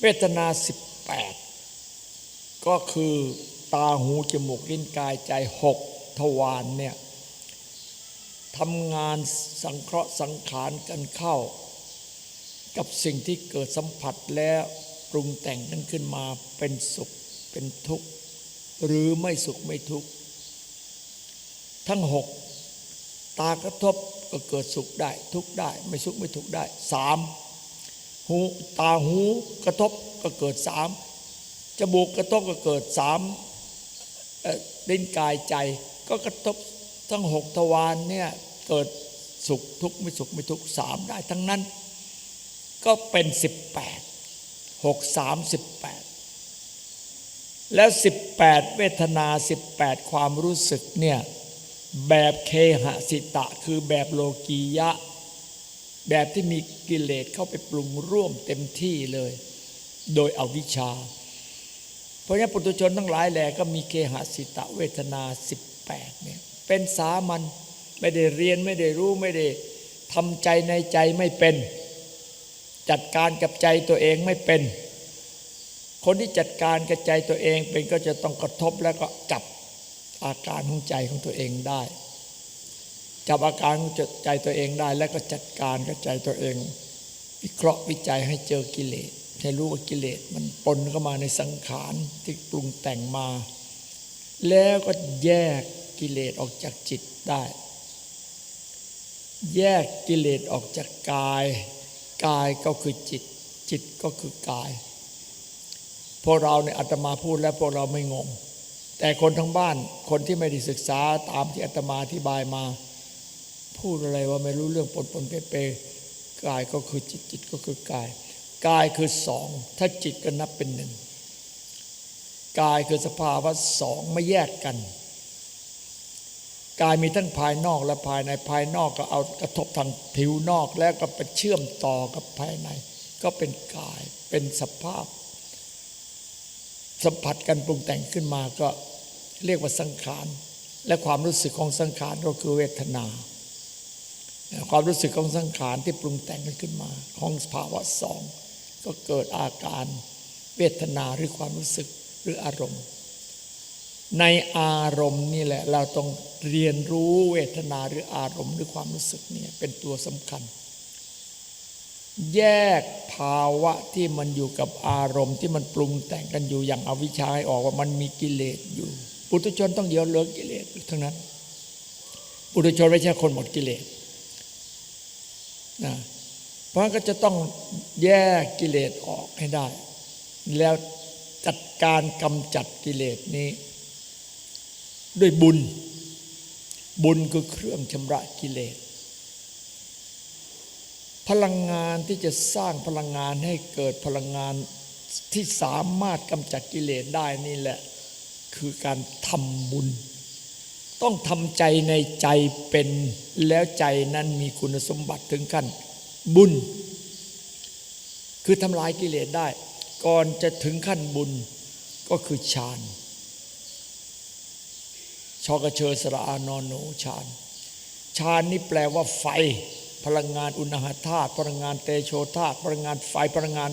เวทนาสิบแปดก็คือตาหูจมูกลิ้นกายใจหกทวารเนี่ยทำงานสังเคราะห์สังขารกันเข้า กับสิ่งที่เกิดสัมผัสแล้วปรุงแต่งกันขึ้นมาเป็นสุขเป็นทุกข์หรือไม่สุขไม่ทุกข์ทั้งหกตากระทบก็เกิดสุขได้ทุกข์ได้ ไม่สุขไม่ทุกข์ได้สาม หูตาหูกระทบก็เกิดสามจมูกกระทบก็เกิดสามเล่นกายใจก็กระทบทั้งหกทวารเนี่ยเกิดสุขทุกข์ไม่สุขไม่ทุกข์สามได้ทั้งนั้น ก็เป็นสิบแปดหกสามสิบแปดแล้วสิบแปดเวทนาสิบแปดความรู้สึกเนี่ยแบบเคหสิตะคือแบบโลกียะ แบบที่มีกิเลสเข้าไปปรุงร่วมเต็มที่เลย โดยอวิชชา เพราะฉะนั้นปุถุชนทั้งหลายแหล่ก็มีเคหสิตะเวทนา 18เนี่ยเป็นสามัญไม่ได้เรียนไม่ได้รู้ไม่ได้ทำใจในใจไม่เป็น จัดการกับใจตัวเองไม่เป็น คนที่จัดการกับใจตัวเองเป็นก็จะต้องกระทบแล้วก็จับอาการของใจของตัวเองได้ จับอาการของใจตัวเองได้ แล้วก็จัดการกับใจตัวเอง วิเคราะห์วิจัยให้เจอกิเลสให้รู้ว่ากิเลสมันปนเข้ามาในสังขารที่ปรุงแต่งมา แล้วก็แยกกิเลสออกจากจิตได้ แยกกิเลสออกจากกาย กายก็คือจิต จิตก็คือกาย พวกเราเนี่ยอาตมาพูดแล้วพวกเราไม่งง แต่คนทั้งบ้านคนที่ไม่ได้ศึกษาตามที่อาตมาอธิบายมา พูดอะไรว่าไม่รู้เรื่องปนปนเปเปกายก็คือจิตจิตก็คือกาย กายคือสอง ถ้าจิตก็นับเป็นหนึ่งกายคือสภาวะสองไม่แยกกัน กายมีทั้งภายนอกและภายในภายนอกก็เอากระทบทางผิวนอกแล้วก็ไปเชื่อมต่อกับภายใน ก็เป็นกายเป็นสภาพ สัมผัสกันปรุงแต่งขึ้นมาก็เรียกว่าสังขาร และความรู้สึกของสังขารก็คือเวทนา ความรู้สึกของสังขารที่ปรุงแต่งกันขึ้นมา ของภาวะสองก็เกิดอาการเวทนาหรือความรู้สึกหรืออารมณ์ ในอารมณ์นี่แหละ เราต้องเรียนรู้เวทนาหรืออารมณ์หรือความรู้สึกเนี่ยเป็นตัวสำคัญ แยกภาวะที่มันอยู่กับอารมณ์ที่มันปรุงแต่งกันอยู่อย่างอวิชชาออกว่ามันมีกิเลสอยู่ ปุถุชนต้องเดียวเลิกกิเลสทั้งนั้น ปุถุชนไม่ใช่คนหมดกิเลส นะเพราะก็จะต้องแยกกิเลสออกให้ได้ แล้วจัดการกำจัดกิเลสนี้ ด้วยบุญ บุญคือเครื่องชำระกิเลส พลังงานที่จะสร้างพลังงานให้เกิดพลังงานที่สามารถกำจัดกิเลสได้นี่แหละ คือการทำบุญ ต้องทำใจในใจเป็นแล้วใจนั้นมีคุณสมบัติถึงขั้นบุญ คือทำลายกิเลสได้ ก่อนจะถึงขั้นบุญก็คือฌานชอกระเชอสระอานอนโนฌานฌานนี่แปลว่าไฟ พลังงานอุณหธาตุพลังงานเตโชธาตุพลังงานไฟพลังงาน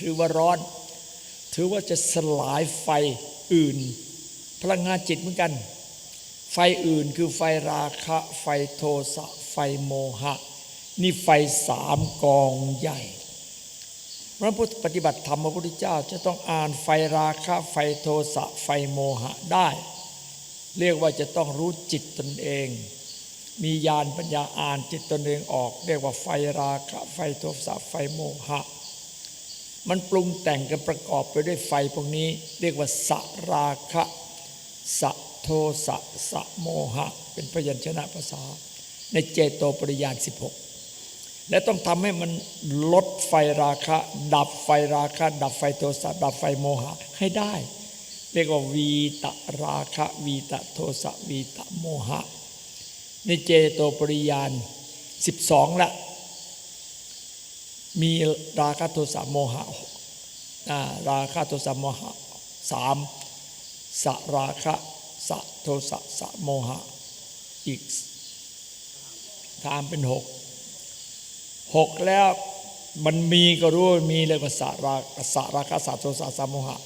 ถือว่าร้อน ถือว่าจะสลายไฟอื่น พลังงานจิตเหมือนกัน ไฟอื่นคือไฟราคะ ไฟโทสะ ไฟโมหะ นี่ไฟสามกองใหญ่พระพุทธปฏิบัติธรรมพระพุทธเจ้าจะต้องอ่านไฟราคะ ไฟโทสะ ไฟโมหะได้ เรียกว่าจะต้องรู้จิตตนเอง มีญาณปัญญาอ่านจิตตนเองออก เรียกว่าไฟราคะ ไฟโทสะ ไฟโมหะ มันปรุงแต่งกันประกอบไปด้วยไฟพวกนี้ เรียกว่าสราคะสะ โทสะสะโมหะ เป็นพยัญชนะภาษา ในเจโตปริยาน 16 และต้องทำให้มันลดไฟราคะ ดับไฟราคะ ดับไฟโทสะ ดับไฟโมหะให้ได้ เรียกว่าวีตราคะ วีตโทสะ วีตโมหะ ในเจโตปริยาน 12 ละ มีราคะโทสะโมหะราคะโทสะโมหะสามสราคะ สะโทสะสะโมหะ อีกสามเป็นหกหกแล้วมันมีก็รู้มีเรียกว่าสาราสาราคาสาโทสะสามโมหะ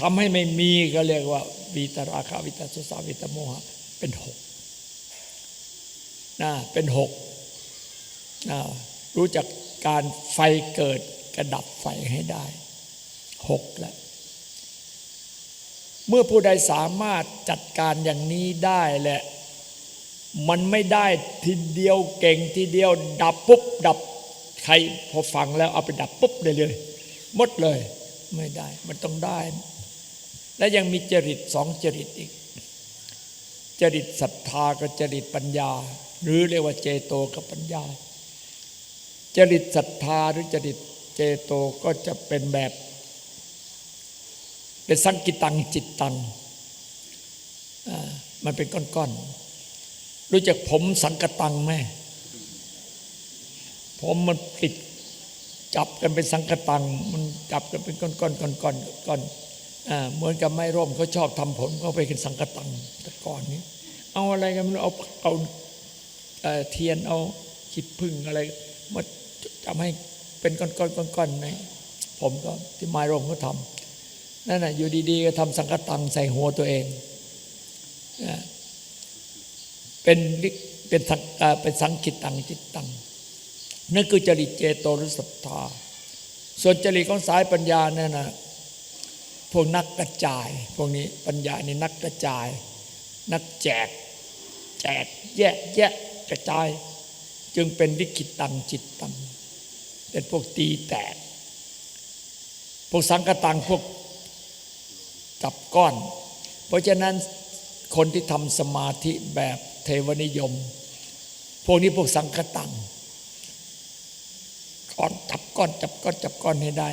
ทำให้ไม่มีก็เรียกว่าวิตราคาวิตาโทสะวิตาโมหะเป็นหกนะเป็นหกนะรู้จักการไฟเกิดกระดับไฟให้ได้หกแล้ว เมื่อผู้ใดสามารถจัดการอย่างนี้ได้แหละมันไม่ได้ทีเดียวเก่งทีเดียว ดับปุ๊บดับใครพอฟังแล้วเอาไปดับปุ๊บได้เลยหมดเลย ไม่ได้มันต้องได้ และยังมีจริตสองจริตอีก จริตศรัทธากับจริตปัญญา หรือเรียกว่าเจโตกับปัญญา จริตศรัทธาหรือจริตเจโตก็จะเป็นแบบ เป็นสังกิตังจิตตังมันเป็นก้อนๆ รู้จักผมสังกตังไหมผมมันติดจับกันเป็นสังกตัง มันจับกันเป็นก้อนๆก้อนๆก้อนๆเหมือนกับไม้ร่มเขาชอบทำผมเขาไปเป็นสังกตังแต่ก่อนนี้ เอาอะไรกันมันเอาเอาเทียนเอาขีดพึ่งอะไรมาทำให้เป็นก้อนๆก้อนๆในผมก็ที่ไม้ร่มเขาทำ นั่นน่ะอยู่ดีๆก็ทำสังกตังใส่หัวตัวเองเป็นเป็นสังเป็นสังกิตตังจิตตังนั่นคือจริตเจโตหรือศรัทธาส่วนจริตของสายปัญญาเนี่ยนะพวกนักกระจาย พวกนี้ปัญญานี่นักกระจาย นักแจก แจกแยกแยะกระจาย จึงเป็นวิกิตตังจิตตังเป็นพวกตีแตก พวกสังกตังพวก จับก้อน เพราะฉะนั้นคนที่ทำสมาธิแบบเทวนิยม พวกนี้พวกสังกตังก้อนจับก้อนจับก้อนจับก้อนให้ได้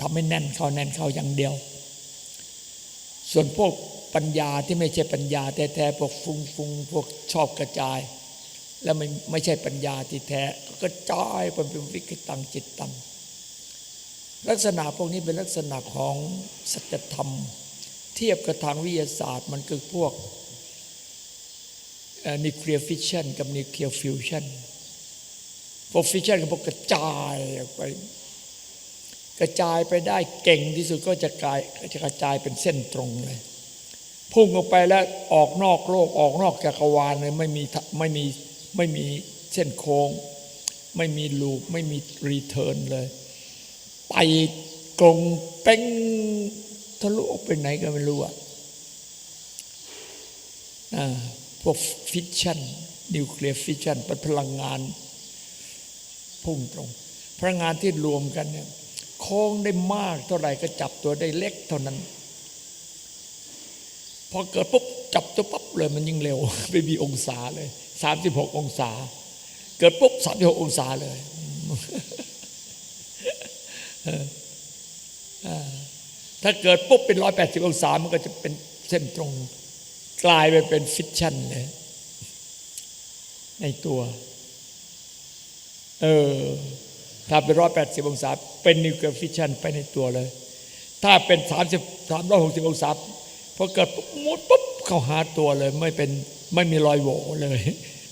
ทำให้แน่นเข้าแน่นเข้าอย่างเดียว ส่วนพวกปัญญาที่ไม่ใช่ปัญญาแท้ๆพวกฟุงฟุงพวกชอบกระจาย แล้วไม่ไม่ใช่ปัญญาที่แท้ก็กระจายไปเป็นวิกตังจิตตังลักษณะพวกนี้เป็นลักษณะของสัจธรรม เทียบกับทางวิทยาศาสตร์มันคือพวกนิวเคลียร์ฟิชชันกับนิวเคลียร์ฟิวชันพวกฟิชชันกับพวกกระจายออกไป กระจายไปได้เก่งที่สุดก็จะกลายจะกระจายเป็นเส้นตรงเลย พุ่งออกไปแล้วออกนอกโลกออกนอกจักรวาลเลยไม่มีไม่มีไม่มีเส้นโค้ง ไม่มีลูปไม่มีรีเทิร์นเลย ไปกลงเป้ง ทะลุออกไปไหนก็ไม่รู้อะพวกฟิชชันนิวเคลียร์ฟิชชันเป็นพลังงานพุ่งตรง พลังงานที่รวมกันเนี่ยโค้งได้มากเท่าไหร่ก็จับตัวได้เล็กเท่านั้น พอเกิดปุ๊บจับตัวปั๊บเลยมันยิ่งเร็วไม่มีองศาเลยสามสิบหกองศา เกิดปุ๊บสามสิบหกองศาเลย ถ้าเกิดปุ๊บเป็นร้อยแปดสิบองศา มันก็จะเป็นเส้นตรง กลายไปเป็นฟิชชั่นเลย ในตัว เออ ถ้าเป็นร้อยแปดสิบองศา เป็นนิวเคลียร์ฟิชชั่นไปในตัวเลย ถ้าเป็นสามสิบสามร้อยหกสิบองศาพอเกิดปุ๊บมุดปุ๊บเข้าหาตัวเลย ไม่เป็นไม่มีรอยโหว่เลย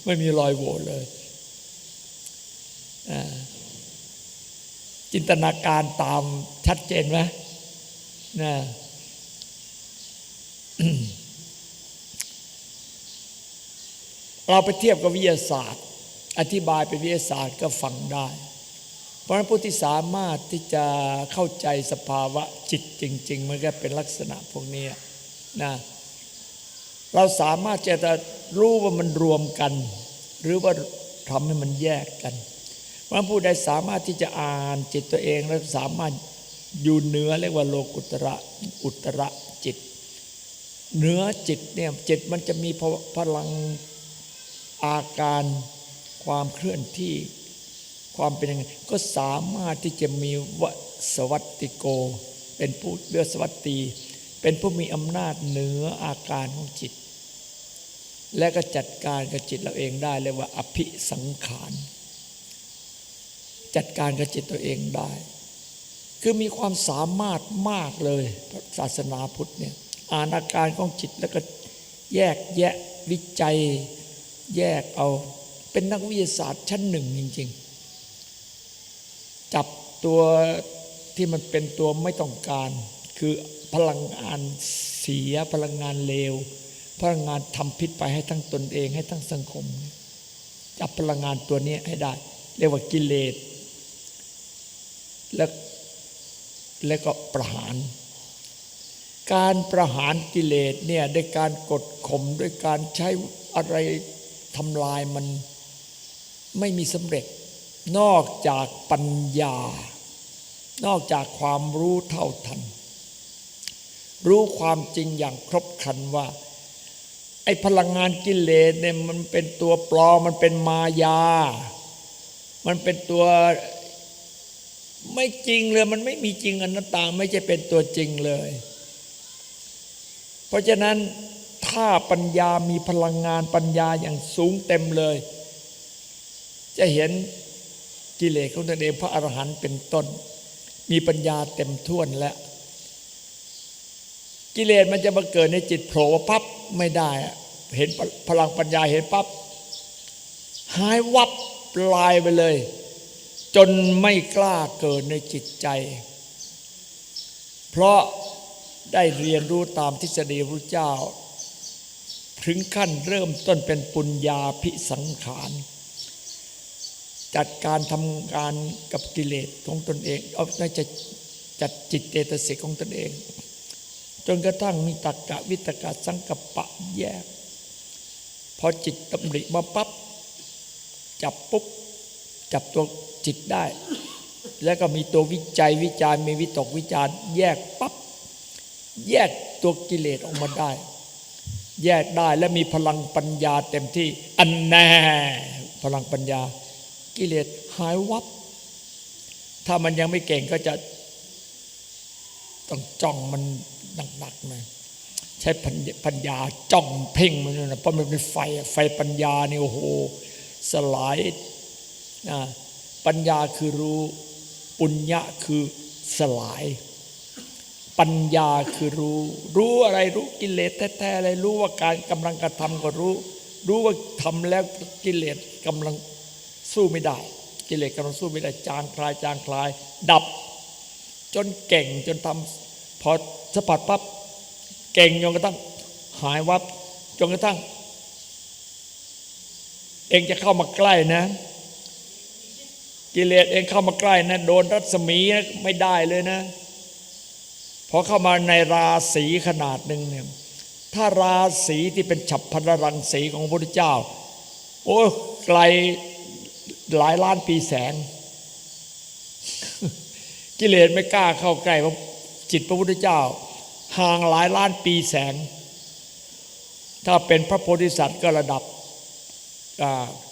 ไม่มีรอยโหว่เลยจินตนาการตามชัดเจนไหม นะเราไปเทียบกับวิทยาศาสตร์ อธิบายเป็นวิทยาศาสตร์ก็ฟังได้ เพราะฉะนั้นผู้ที่สามารถที่จะเข้าใจสภาวะจิตจริง ๆ มันก็เป็นลักษณะพวกนี้นะเราสามารถจะรู้ว่ามันรวมกัน หรือว่าทำให้มันแยกกันว่าะผู้ใดสามารถที่จะอ่านจิตตัวเองแล้วสามารถ อยู่เหนือเรียกว่าโลกุตระอุตระจิตเหนือจิตเนี่ยจิตมันจะมีพลังอาการความเคลื่อนที่ความเป็นยังไงก็สามารถที่จะมีวสวัตติโก เป็นผู้เลือสวัตตี เป็นผู้มีอำนาจเหนืออาการของจิต และก็จัดการกับจิตเราเองได้เรียกว่าอภิสังขาร จัดการกับจิตตัวเองได้ คือมีความสามารถมากเลยศาสนาพุทธเนี่ยอ่านอาการของจิตแล้วก็แยกแยะวิจัยแยกเอา เป็นนักวิทยาศาสตร์ชั้นหนึ่งจริง ๆ จับตัวที่มันเป็นตัวไม่ต้องการ คือพลังงานเสียพลังงานเลว พลังงานทำพิษไปให้ทั้งตนเองให้ทั้งสังคม จับพลังงานตัวนี้ให้ได้ เรียกว่ากิเลส แล้ว แล้วก็ประหาร การประหารกิเลสเนี่ยด้วยการกดข่มด้วยการใช้อะไรทำลายมันไม่มีสำเร็จ นอกจากปัญญา นอกจากความรู้เท่าทัน รู้ความจริงอย่างครบครันว่าไอ้พลังงานกิเลสเนี่ยมันเป็นตัวปลอมมันเป็นมายา มันเป็นตัว ไม่จริงเลยมันไม่มีจริงอนัตตาไม่ใช่เป็นตัวจริงเลย เพราะฉะนั้นถ้าปัญญามีพลังงานปัญญาอย่างสูงเต็มเลย จะเห็นกิเลสของตนเองพระอรหันต์เป็นต้น มีปัญญาเต็มท่วนแล้ว กิเลสมันจะมาเกิดในจิตโผล่ปั๊บไม่ได้ เห็นพลังปัญญาเห็นปั๊บหายวับลายไปเลย จนไม่กล้าเกิดในจิตใจ เพราะได้เรียนรู้ตามทฤษฎีพระเจ้า ถึงขั้นเริ่มต้นเป็นปุญญาพิสังขาร จัดการทำการกับกิเลสของตนเองเอาน่าจะจัดจิตเตตสิกของตนเอง จนกระทั่งมีตักกะวิตกะสังกปะแยก พอจิตตำริมาปั๊บจับปุ๊บ จับตัวจิตได้ แล้วก็มีตัววิจัยวิจารมีวิตกวิจารแยกปั๊บแยกตัวกิเลสออกมาได้ แยกได้และมีพลังปัญญาเต็มที่อันแน่พลังปัญญา กิเลสหายวับ ถ้ามันยังไม่เก่งก็จะต้องจ้องมันหนักๆหน่อยใช้ปัญญาจ้องเพ่งมันนะเพราะมันเป็นไฟไฟปัญญานี่โอ้โหสลาย นะปัญญาคือรู้ ปุญญะคือสลาย ปัญญาคือรู้ รู้อะไรรู้กิเลสแท้ๆอะไรรู้ว่าการกำลังกระทำก็รู้ รู้ว่าทำแล้วกิเลสกำลังสู้ไม่ได้ กิเลสกำลังสู้ไม่ได้จางคลายจางคลาย ดับ จนเก่งจนทำพอสะพัดปั๊บเก่งจนกระทั่งหายวับจนกระทั่ง เองจะเข้ามาใกล้นะ กิเลสเองเข้ามาใกล้นะโดนรัศมีนะไม่ได้เลยนะพอเข้ามาในราศีขนาดหนึ่งเนี่ยถ้าราศีที่เป็นฉับพลรังสีของพระพุทธเจ้า โอ้ไกลหลายล้านปีแสง กิเลสไม่กล้าเข้าใกล้จิตพระพุทธเจ้า ห่างหลายล้านปีแสง ถ้าเป็นพระโพธิสัตว์ก็ระดับ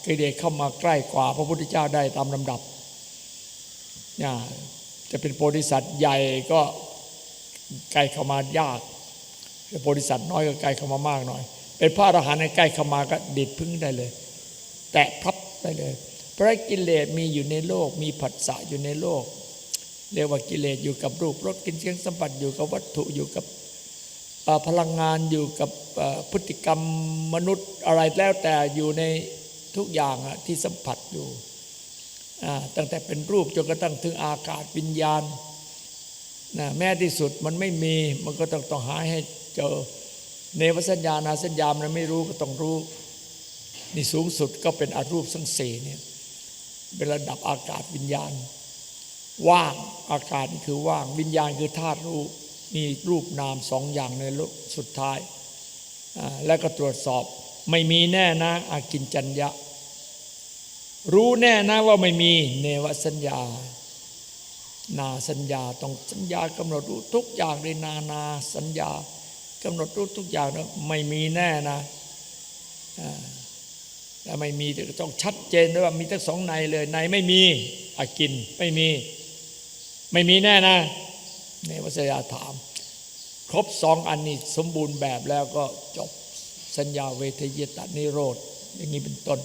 กิเลสเข้ามาใกล้กว่าพระพุทธเจ้าได้ตามลำดับ จะเป็นโพธิสัตว์ใหญ่ก็ใกล้เข้ามายากเป็นโพธิสัตว์น้อยก็ใกล้เข้ามามากหน่อย เป็นพระอรหันต์ใกล้เข้ามาก็ดิดพึ่งได้เลย แตะพับได้เลย เพราะกิเลสมีอยู่ในโลก มีผัสสะอยู่ในโลก เรียกว่ากิเลสอยู่กับรูปรสกินเสียงสัมผัสอยู่กับวัตถุอยู่กับพลังงานอยู่กับพฤติกรรมมนุษย์อะไรแล้วแต่อยู่ในทุกอย่างที่สัมผัสอยู่ ตั้งแต่เป็นรูปจนกระทั่งถึงอากาศวิญญาณนะแม้ที่สุดมันไม่มีมันก็ต้องต้องหาให้เจอเนวสัญญานาสัญญามันไม่รู้ก็ต้องรู้ นี่สูงสุดก็เป็นอรูปสังเสเนี่ยเป็นระดับอากาศวิญญาณ ว่างอากาศคือว่างวิญญาณคือธาตุรู้มีรูปนามสองอย่างในโลกสุดท้าย แล้วก็ตรวจสอบไม่มีแน่นะอากินจัญญะ รู้แน่นะว่าไม่มีเนวสัญญา นาสัญญาต้องสัญญากำหนดรู้ทุกอย่างในนานาสัญญากำหนดรู้ทุกอย่างนะไม่มีแน่นะแต่ไม่มีต้องชัดเจนด้วยว่ามีทั้งสองในเลยในไม่มีอากินไม่มี ไม่มีแน่นะในวัสยาถาม ครบสองอันนี้สมบูรณ์แบบแล้วก็จบสัญญาเวทยตานิโรธอย่างนี้เป็นต้น